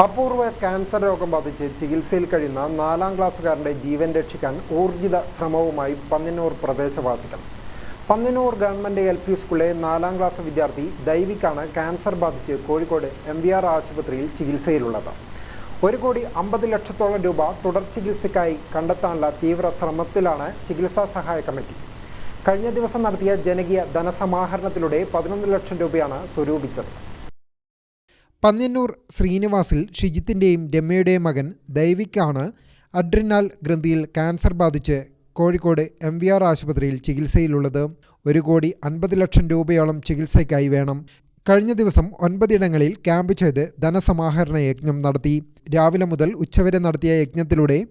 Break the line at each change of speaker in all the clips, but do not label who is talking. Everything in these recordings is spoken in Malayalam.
അപൂർവ ക്യാൻസർ രോഗം ബാധിച്ച് ചികിത്സയിൽ കഴിയുന്ന നാലാം ക്ലാസ്സുകാരന്റെ ജീവൻ രക്ഷിക്കാൻ ഊർജിത ശ്രമവുമായി പന്നിനൂർ പ്രദേശവാസികൾ. പന്നിനൂർ ഗവൺമെന്റ് എൽ പി സ്കൂളിലെ നാലാം ക്ലാസ് വിദ്യാർത്ഥി ദൈവിക്കാണ് ക്യാൻസർ ബാധിച്ച് കോഴിക്കോട് എം വി ആർ ആശുപത്രിയിൽ ചികിത്സയിലുള്ളത്. ഒരു കോടി അമ്പത് ലക്ഷത്തോളം രൂപ തുടർ ചികിത്സയ്ക്കായി കണ്ടെത്താനുള്ള തീവ്ര ശ്രമത്തിലാണ് ചികിത്സാ സഹായ കമ്മിറ്റി. കഴിഞ്ഞ ദിവസം നടത്തിയ ജനകീയ ധനസമാഹരണത്തിലൂടെ പതിനൊന്ന് ലക്ഷം രൂപയാണ് സ്വരൂപിച്ചത്. പന്ന്യന്നൂർ ശ്രീനിവാസിൽ ഷിജിത്തിന്റെയും രമ്യയുടെയും മകൻ ദൈവിക്കാണ് അഡ്രിനാൽ ഗ്രന്ഥിയിൽ ക്യാൻസർ ബാധിച്ച് കോഴിക്കോട് എം വി ആർ ആശുപത്രിയിൽ ചികിത്സയിലുള്ളത്. ഒരു കോടി അൻപത് ലക്ഷം രൂപയോളം ചികിത്സയ്ക്കായി വേണം. കഴിഞ്ഞ ദിവസം ഒൻപതിടങ്ങളിൽ ക്യാമ്പ് ചെയ്ത് ധനസമാഹരണ യജ്ഞം നടത്തി. രാവിലെ മുതൽ ഉച്ചവരെ നടത്തിയ യജ്ഞത്തിലൂടെ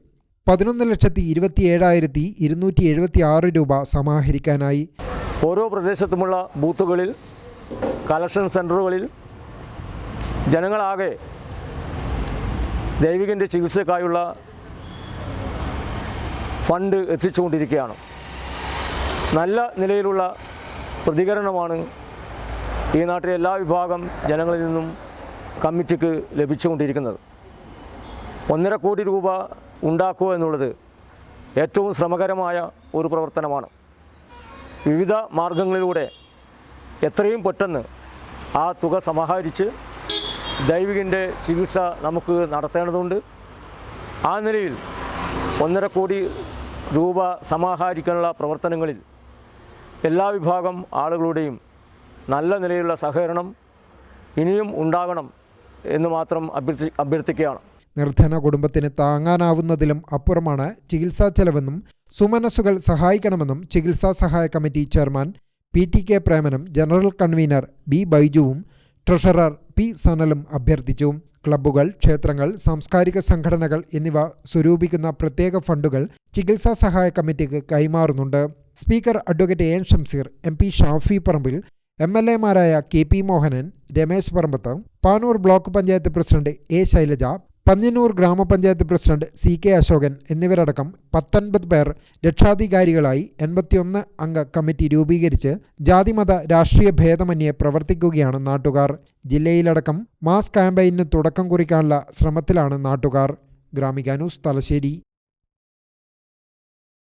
പതിനൊന്ന് ലക്ഷത്തി ഇരുപത്തി ഏഴായിരത്തി ഇരുന്നൂറ്റി എഴുപത്തി ആറ് രൂപ സമാഹരിക്കാനായി.
ഓരോ പ്രദേശത്തുമുള്ള ബൂത്തുകളിൽ കളക്ഷൻ സെന്ററുകളിൽ ജനങ്ങളാകെ ദൈവികന്റെ ചികിത്സക്കായുള്ള ഫണ്ട് എത്തിച്ചുകൊണ്ടിരിക്കുകയാണ്. നല്ല നിലയിലുള്ള പ്രതികരണമാണ് ഈ നാട്ടിലെ എല്ലാ വിഭാഗം ജനങ്ങളിൽ നിന്നും കമ്മിറ്റിക്ക് ലഭിച്ചുകൊണ്ടിരിക്കുന്നത്. ഒന്നര കോടി രൂപ ഉണ്ടാക്കുക എന്നുള്ളത് ഏറ്റവും ശ്രമകരമായ ഒരു പ്രവർത്തനമാണ്. വിവിധ മാർഗങ്ങളിലൂടെ എത്രയും പെട്ടെന്ന് ആ തുക സമാഹരിച്ച് ദൈവികന്റെ ചികിത്സ നമുക്ക് നടത്തേണ്ടതുണ്ട്. ആ നിലയിൽ ഒന്നര കോടി രൂപ സമാഹരിക്കാനുള്ള പ്രവർത്തനങ്ങളിൽ എല്ലാ വിഭാഗം ആളുകളുടെയും നല്ല നിലയിലുള്ള സഹകരണം ഇനിയും ഉണ്ടാകണം എന്ന് മാത്രം അഭ്യർത്ഥി അഭ്യർത്ഥിക്കുകയാണ്.
നിർധന കുടുംബത്തിന് താങ്ങാനാവുന്നതിലും അപ്പുറമാണ് ചികിത്സാ ചെലവെന്നും സുമനസ്സുകൾ സഹായിക്കണമെന്നും ചികിത്സാ സഹായ committee chairman P T K പ്രേമനും general convener B ബൈജുവും ട്രഷറർ പി സനലും അഭ്യർത്ഥിച്ചു. ക്ലബ്ബുകൾ ക്ഷേത്രങ്ങൾ സാംസ്കാരിക സംഘടനകൾ എന്നിവ സ്വരൂപിക്കുന്ന പ്രത്യേക ഫണ്ടുകൾ ചികിത്സാ സഹായ കമ്മിറ്റിക്ക് കൈമാറുന്നുണ്ട്. Speaker advocate N Shamseer M P Shafi Parambil M L എമാരായ K P Mohanan Ramesh Parambath Panoor block panchayat president A Shailaja Panniyannur ഗ്രാമപഞ്ചായത്ത് പ്രസിഡന്റ് സി കെ അശോകൻ എന്നിവരടക്കം പത്തൊൻപത് പേർ രക്ഷാധികാരികളായി എൺപത്തിയൊന്ന് അംഗ കമ്മിറ്റി രൂപീകരിച്ച് ജാതിമത രാഷ്ട്രീയ ഭേദമന്യേ പ്രവർത്തിക്കുകയാണ് നാട്ടുകാർ. ജില്ലയിലടക്കം മാസ് ക്യാമ്പയിന് തുടക്കം കുറിക്കാനുള്ള ശ്രമത്തിലാണ് നാട്ടുകാർ. ഗ്രാമിക ന്യൂസ് തലശ്ശേരി.